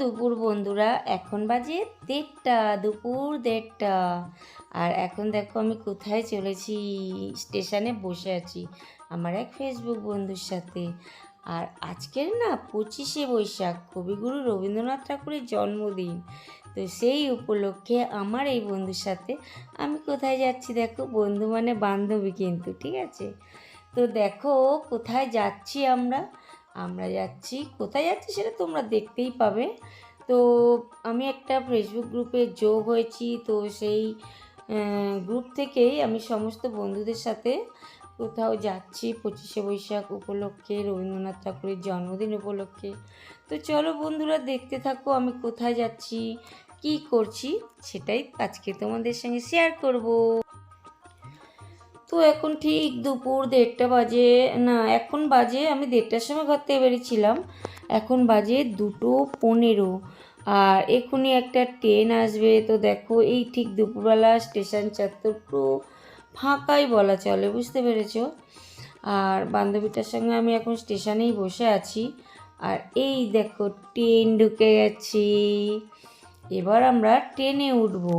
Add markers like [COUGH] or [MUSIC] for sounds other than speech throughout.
দুপুর বন্ধুরা, এখন বাজে দেড়টা, দুপুর দেড়টা। আর এখন দেখো আমি কোথায় চলেছি, স্টেশনে বসে আছি আমার এক ফেসবুক বন্ধুর সাথে। আর আজকের না পঁচিশে বৈশাখ, কবিগুরু রবীন্দ্রনাথ ঠাকুরের জন্মদিন। তো সেই উপলক্ষে আমার এই বন্ধুর সাথে আমি কোথায় যাচ্ছি দেখো, বন্ধু মানে বান্ধবী কিন্তু, ঠিক আছে? তো দেখো কোথায় যাচ্ছি আমরা? আমরা যাচ্ছি। কোথায় যাচ্ছি সেটা তোমরা দেখতেই পাবে। তো আমি একটা ফেসবুক গ্রুপে যোগ হয়েছি। তো সেই গ্রুপ থেকেই আমি সমস্ত বন্ধুদের সাথে কোথাও যাচ্ছি। পঁচিশে বৈশাখ উপলক্ষে, রবীন্দ্রনাথ ঠাকুরের জন্মদিন উপলক্ষে। তো চলো বন্ধুরা দেখতে থাকো আমি কোথায় যাচ্ছি, কি করছি, সেটাই আজকে তোমাদের সঙ্গে শেয়ার করব। তো এখন ঠিক দুপুর দেড়টা বাজে, না, এখন বাজে, আমি দেড়টার সময় ঘর থেকে বেরিয়েছিলাম, এখন বাজে দুটো পনেরো। আর এখনই একটা ট্রেন আসবে, তো দেখো এই ঠিক দুপুরবেলা স্টেশন চত্বর পুরো ফাঁকাই বলা চলে, বুঝতে পেরেছ? আর বান্ধবীটার সঙ্গে আমি এখন স্টেশনেই বসে আছি। আর এই দেখো, ট্রেন ঢুকে গেছি। এবার আমরা ট্রেনে উঠবো।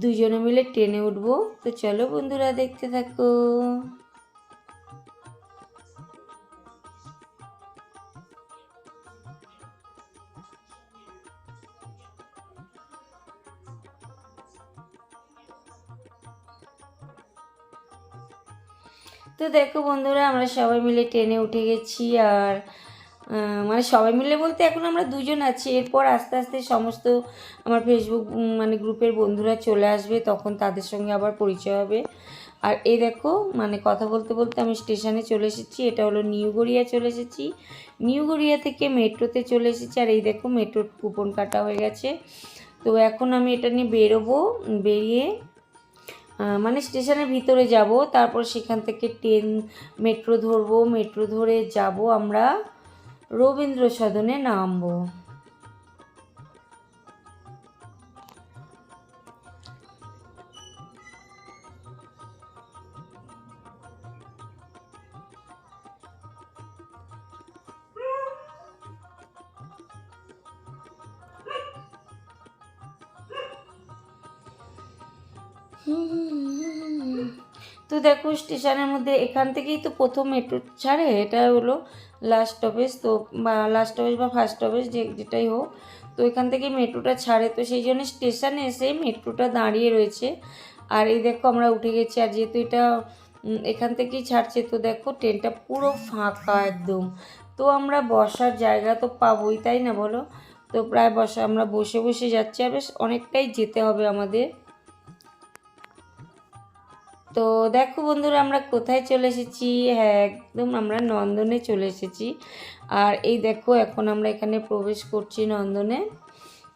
দুজনে মিলে ট্রেনে উঠবো। তো চলো বন্ধুরা, দেখতে থাকো। তো দেখো বন্ধুরা, আমরা সবাই মিলে ট্রেনে উঠে গেছি। আর মানে সবাই মিলে বলতে এখন আমরা দুজন আছি। এরপর আস্তে আস্তে সমস্ত আমার ফেসবুক মানে গ্রুপের বন্ধুরা চলে আসবে, তখন তাদের সঙ্গে আবার পরিচয় হবে। আর এই দেখো মানে কথা বলতে বলতে আমি স্টেশনে চলে এসেছি। এটা হলো নিউ গড়িয়া চলে এসেছি। নিউ গড়িয়া থেকে মেট্রোতে চলে এসেছি। আর এই দেখো মেট্রোর কুপন কাটা হয়ে গেছে। তো এখন আমি এটা নিয়ে বেরোবো, বেরিয়ে মানে স্টেশনের ভিতরে যাব। তারপর সেখান থেকে ট্রেন, মেট্রো ধরবো। মেট্রো ধরে যাব আমরা। রবীন্দ্র সদনে নামবো তো দেখো স্টেশনের মধ্যে এখান থেকেই তো প্রথম মেট্রো ছাড়ে, এটা হলো লাস্ট স্টপেজ তো, বা লাস্ট স্টপেজ বা ফার্স্ট স্টপেজ যে, যেটাই হোক, তো এখান থেকে মেট্রোটা ছাড়ে। তো সেই জন্য স্টেশনে এসে মেট্রোটা দাঁড়িয়ে রয়েছে। আর এই দেখো আমরা উঠে গেছি, আর যেহেতু এটা এখান থেকেই ছাড়ছে, তো দেখো ট্রেনটা পুরো ফাঁকা একদম। তো আমরা বসার জায়গা তো পাবোই, তাই না বলো? তো প্রায় বসা, আমরা বসে বসে যাচ্ছি, আর বেশ অনেকটাই যেতে হবে আমাদের। তো দেখো বন্ধুরা, আমরা কোথায় চলে এসেছি? হ্যাঁ একদম আমরা নন্দনে চলে এসেছি। আর এই দেখো, এখন আমরা এখানে প্রবেশ করছি নন্দনে।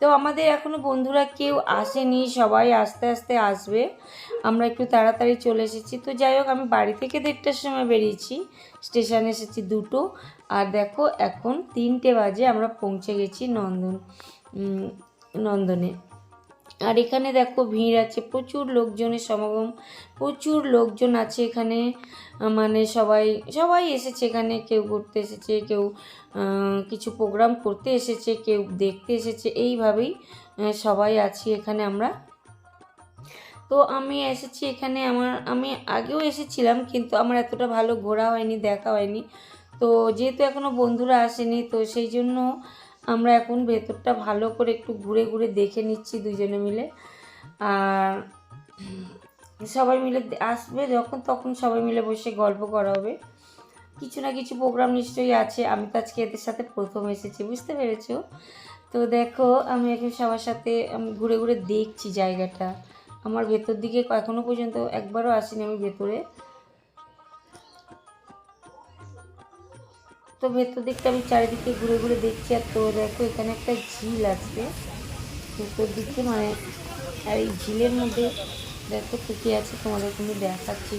তো আমাদের এখনও বন্ধুরা কেউ আসেনি, সবাই আস্তে আস্তে আসবে। আমরা একটু তাড়াতাড়ি চলে এসেছি। তো যাই হোক, আমি বাড়ি থেকে দেড়টার সময় বেরিয়েছি, স্টেশনে এসেছি দুটো। আর দেখো, এখন তিনটে বাজে, আমরা পৌঁছে গেছি নন্দন নন্দনে। আর এখানে দেখো ভিড় আছে, প্রচুর লোকজনের সমাগম, প্রচুর লোকজন আছে এখানে মানে সবাই সবাই এসেছে এখানে, কেউ ঘুরতে এসেছে, কেউ কিছু প্রোগ্রাম করতে এসেছে, কেউ দেখতে এসেছে, এইভাবেই সবাই আছি এখানে আমরা। তো আমি এসেছি এখানে, আমার, আমি আগেও এসেছিলাম, কিন্তু আমার এতটা ভালো ঘোরা হয়নি, দেখা হয়নি। তো যেহেতু এখনও বন্ধুরা আসেনি, তো সেই জন্য আমরা এখন ভেতরটা ভালো করে একটু ঘুরে ঘুরে দেখে নিচ্ছি দুজনে মিলে। আর সবাই মিলে আসবে যখন, তখন সবাই মিলে বসে গল্প করা হবে। কিছু না কিছু প্রোগ্রাম নিশ্চয়ই আছে। আমি তো আজকে এদের সাথে প্রথম এসেছি, বুঝতে পেরেছ? তো দেখো, আমি এখন সবার সাথে আমি ঘুরে ঘুরে দেখছি জায়গাটা। আমার ভেতর দিকে এখনও পর্যন্ত একবারও আসিনি আমি ভেতরে। তো ভেতর দিকটা আমি চারিদিকে ঘুরে ঘুরে দেখছি, আর তো দেখো এখানে একটা ঝিল আছে। ভেতর দিকে মানে আর এই ঝিলের মধ্যে দেখো টুকি আছে তোমাদের আমি দেখাচ্ছি।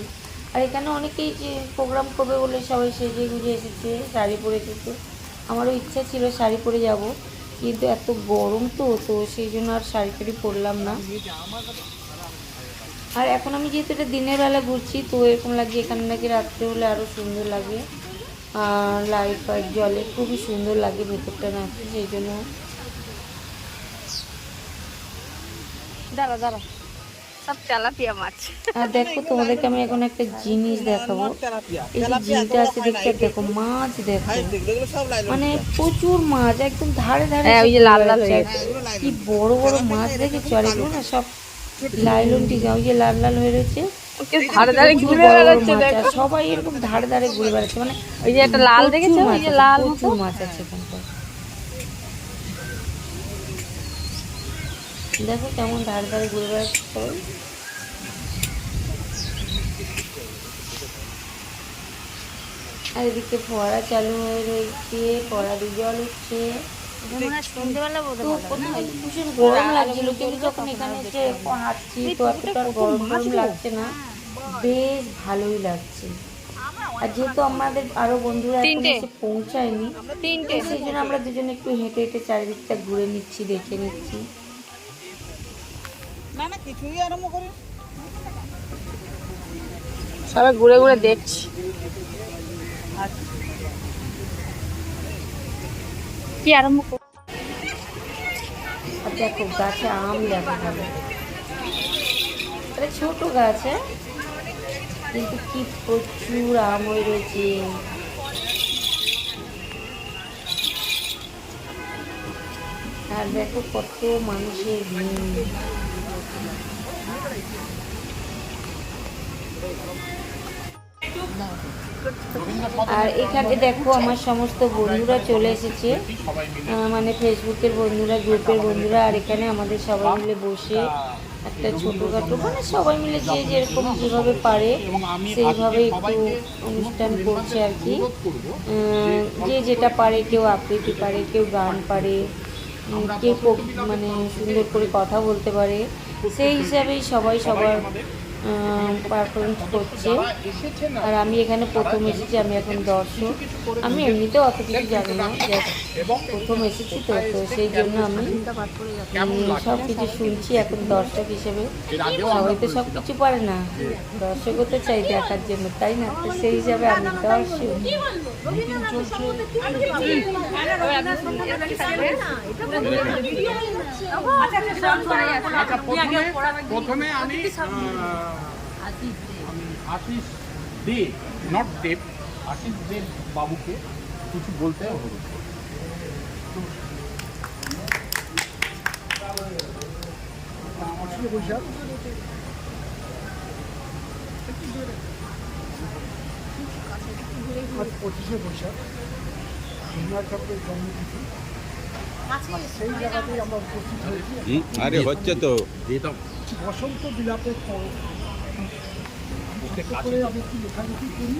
আর এখানে অনেকেই যে প্রোগ্রাম করবে বলে সবাই সেজে গুজে এসেছে, শাড়ি পরে এসেছে। আমারও ইচ্ছা ছিল শাড়ি পরে যাব, কিন্তু এত গরম তো তো সেই জন্য আর শাড়ি টাড়ি পরলাম না। আর এখন আমি যেহেতু এটা দিনের বেলা ঘুরছি, তো এরকম লাগছে এখানে নাকি রাত্রে হলে আরও সুন্দর লাগে। লাইট ফাইট জলে খুবই সুন্দর লাগে ভেতরটা নাচতে সেই জন্য। দাঁড়া দাঁড়া। সব তেলাপিয়া মাছ। আর দেখো তোমাদেরকে আমি এখন একটা জিনিস দেখাবো। এই যে আছে দেখতে দেখো মাছ দেখো। মানে প্রচুর মাছ একদম ধারে ধারে হ্যাঁ, ওই যে লাল লাল হয়ে কি বড় বড় মাছ দেখেছ? আর এগুলো না সব লাইলন টিকা ওই যে লাল লাল হয়ে রয়েছে। ধারে ধারে ঘুরে বড় বড় বেড়াচ্ছে আর দেখো। সবাই এরকম ধারে ধারে ঘুরে বেড়াচ্ছে মানে ওই যে একটা লাল দেখেছ? ওই যে লাল প্রচুর মাছ আছে এখানটায় দেখো কেমন ধারে ধারে ঘুরে বেড়াচ্ছে সবাই। আর এদিকে ফোয়ারা চালু হয়ে রয়েছে ফোয়ারা দিয়ে জল উঠছে। গরম লাগছিল কিন্তু যখন এখানে এসে হাঁটছি তো এতটা গরম গরম লাগছে না। বেশ ভালোই লাগছে। আর যেহেতু আমাদের আরও বন্ধুরা এসে পৌঁছায়নি তিনটে। সেই জন্য আমরা দুজনে একটু হেঁটে হেঁটে চারিদিকটা ঘুরে নিচ্ছি দেখে নিচ্ছি। সবাই ঘুরে ঘুরে দেখছি। কি আরম্ভ কর- আর দেখো গাছে আম দেখা যাবে। ছোট গাছ, কিন্তু কি প্রচুর আম হয়ে রয়েছে। আর দেখো কত মানুষের ভিড়। আর এখানে দেখো আমার সমস্ত বন্ধুরা চলে এসেছে। মানে ফেসবুকের বন্ধুরা, গ্রুপের বন্ধুরা, আর এখানে আমাদের সবাই মিলে বসে একটা ছোটোখাটো মানে সবাই মিলে যে যেরকম যেভাবে পারে, সেইভাবে একটু অনুষ্ঠান করছে আর কি। যে যেটা পারে, কেউ আবৃত্তি পারে, কেউ গান পারে কেউ মানে সুন্দর করে কথা বলতে পারে। সেই হিসাবেই সবাই সবার পারফরমেন্স করছে আর আমি এখানে প্রথম এসেছি আমি এখন দর্শক আমি এমনিতেও অত কিছু জানি না প্রথম এসেছি তো তো সেই জন্য আমি সব কিছু শুনছি এখন দর্শক হিসেবে সবাই তো সব কিছু পারে না দর্শকও তো চাই দেখার জন্য তাই না তো সেই হিসাবে আমি দর্শক আচ্ছা প্রথমে আমি আমি আশিস দে নট দেব আশিস দেব বাবুকে কিছু বলতে অনুরোধ করব। পঁচিশে বৈশাখ আজ পঁচিশে বৈশাখ রবীন্দ্রনাথ ঠাকুরের জন্মতিথি। সেই জায়গাতেই আমরা উপস্থিত হয়েছি। আরে হচ্ছে তো। বসন্ত বিলাপের পর করে আমি একটু লেখালেখি করি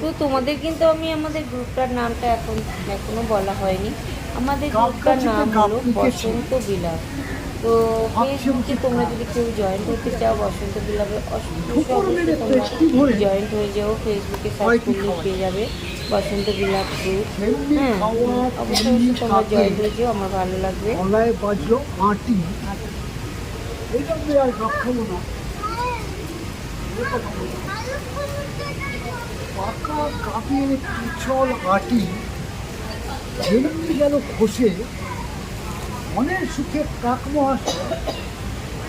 তো তোমাদের কিন্তু আমি আমাদের গ্রুপটার নামটা এখন এখনও বলা হয়নি। আমাদের গ্রুপটার নাম হলো বসন্ত বিলাপ। তো ফেসবুকে তোমরা যদি কেউ জয়েন করতে চাও বসন্ত বিলাপে জয়েন্ট হয়ে যাও ফেসবুকে সার্চ করলে পেয়ে যাবে বসন্ত বিলাপ গ্রুপ হ্যাঁ অবশ্যই তোমরা জয়েন হয়ে যাও আমার ভালো লাগবে। এটা আমি আর গাপ খাব না পাকা কাপের পিছল আটি যেমনি গেল খসে মনের সুখে কাক মহাশয়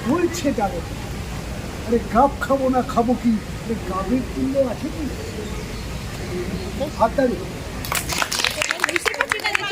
বলছে ডালে আরে গাপ খাব না খাব কি গাবের কিনলে আছে কি হাতারি আমার একটা অনুরোধ সিগারেটটা সিগারেটটা ফেলুন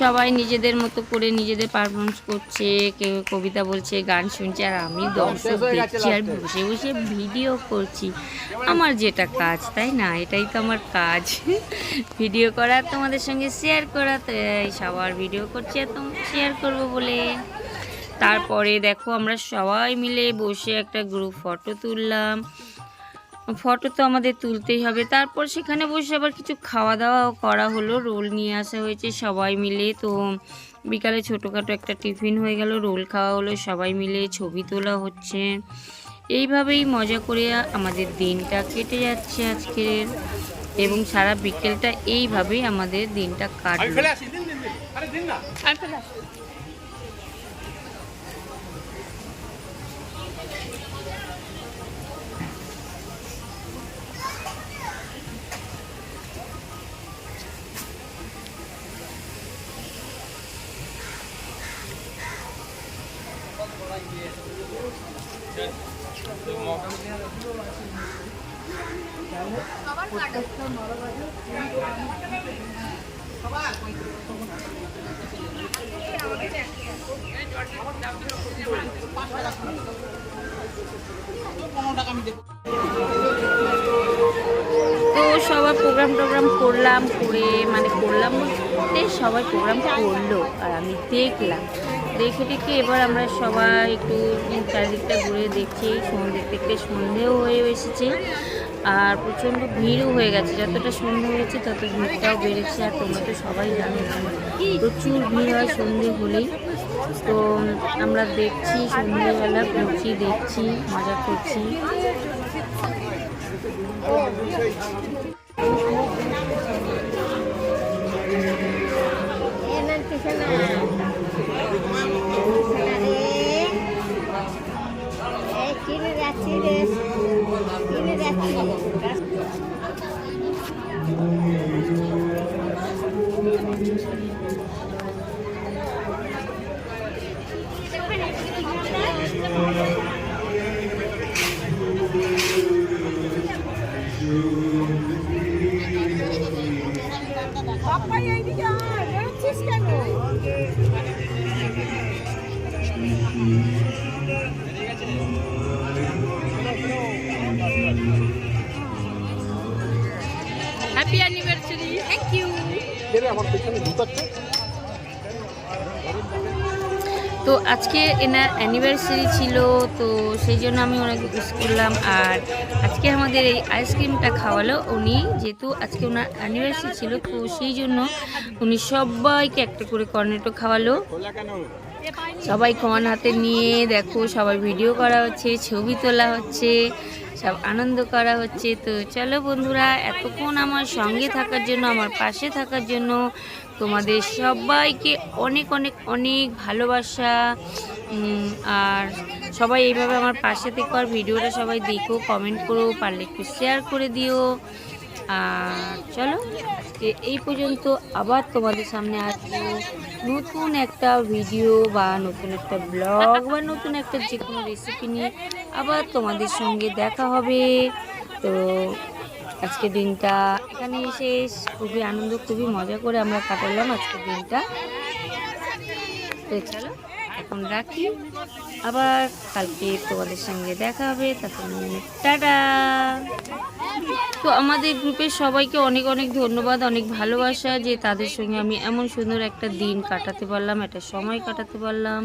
সবাই নিজেদের মতো করে নিজেদের পারফরমেন্স করছে কেউ কবিতা বলছে গান শুনছে আর আমি দর্শক দেখছি আর বসে বসে ভিডিও করছি। আমার যেটা কাজ তাই না? এটাই তো আমার কাজ। [LAUGHS] ভিডিও করা তোমাদের সঙ্গে শেয়ার করা তো এই সবার ভিডিও করছি আর তোমরা শেয়ার করব বলে। তারপরে দেখো আমরা সবাই মিলে বসে একটা গ্রুপ ফটো তুললাম। ফটো তো আমাদের তুলতেই হবে। তারপর সেখানে বসে আবার কিছু খাওয়া দাওয়াও করা হলো। রোল নিয়ে আসা হয়েছে সবাই মিলে। তো বিকালে ছোটোখাটো একটা টিফিন হয়ে গেল রোল খাওয়া হলো সবাই মিলে ছবি তোলা হচ্ছে। এইভাবেই মজা করে আমাদের দিনটা কেটে যাচ্ছে আজকের। এবং সারা বিকেলটা এইভাবেই আমাদের দিনটা কাটবে তো সবার প্রোগ্রাম টোগ্রাম করলাম করে মানে করলাম সবাই প্রোগ্রাম করল আর আমি দেখলাম। দেখে দেখে এবার আমরা সবাই একটু চারিদিকটা ঘুরে দেখছি সন্ধ্যে দেখতে সন্ধেও হয়ে এসেছে আর প্রচণ্ড ভিড়ও হয়ে গেছে। যতটা সন্ধে হয়েছে তত ভিড়টাও বেড়েছে আর তোমরা তো সবাই জানো প্রচুর ভিড় হয় সন্ধে হলেই। তো আমরা দেখছি, সন্ধেবেলা ঘুরছি, দেখছি, মজা করছি। হ্যাপি অ্যানিভার্সারি থ্যাংক ইউ আমার পেছনে ঢুকাচ্ছে। তো আজকে এনার অ্যানিভার্সারি ছিল, তো সেই জন্য আমি ওনাকে উইশ করলাম। আর আজকে আমাদের এই আইসক্রিমটা খাওয়ালো উনি, যেহেতু আজকে ওনার অ্যানিভার্সারি ছিল, তো সেই জন্য উনি সবাইকে একটা করে কর্নেটো খাওয়ালো। সবাই কন হাতে নিয়ে, দেখো সবাই ভিডিও করা হচ্ছে, ছবি তোলা হচ্ছে, সব আনন্দ করা হচ্ছে। তো চলো বন্ধুরা, এতক্ষণ আমার সঙ্গে থাকার জন্য, আমার পাশে থাকার জন্য তোমাদের সবাইকে অনেক অনেক অনেক ভালোবাসা। আর সবাই এইভাবে আমার পাশে থেকে আর ভিডিওটা সবাই দেখো কমেন্ট করো, পারলে একটু শেয়ার করে দিও। আর চলো এই পর্যন্ত আবার তোমাদের সামনে আসব। নতুন একটা ভিডিও বা নতুন একটা ব্লগ বা নতুন একটা যে কোনো রেসিপি নিয়ে আবার তোমাদের সঙ্গে দেখা হবে। তো আজকে দিনটা এখানে শেষ খুবই আনন্দ, খুবই মজা করে আমরা কাটালাম আজকের দিনটা। তো চলো, এখন রাখি। আবার কালকে তোমাদের সঙ্গে দেখা হবে তখন টাটা। তো আমাদের গ্রুপের সবাইকে অনেক অনেক ধন্যবাদ, অনেক ভালোবাসা যে তাদের সঙ্গে আমি এমন সুন্দর একটা দিন কাটাতে পারলাম, একটা সময় কাটাতে পারলাম।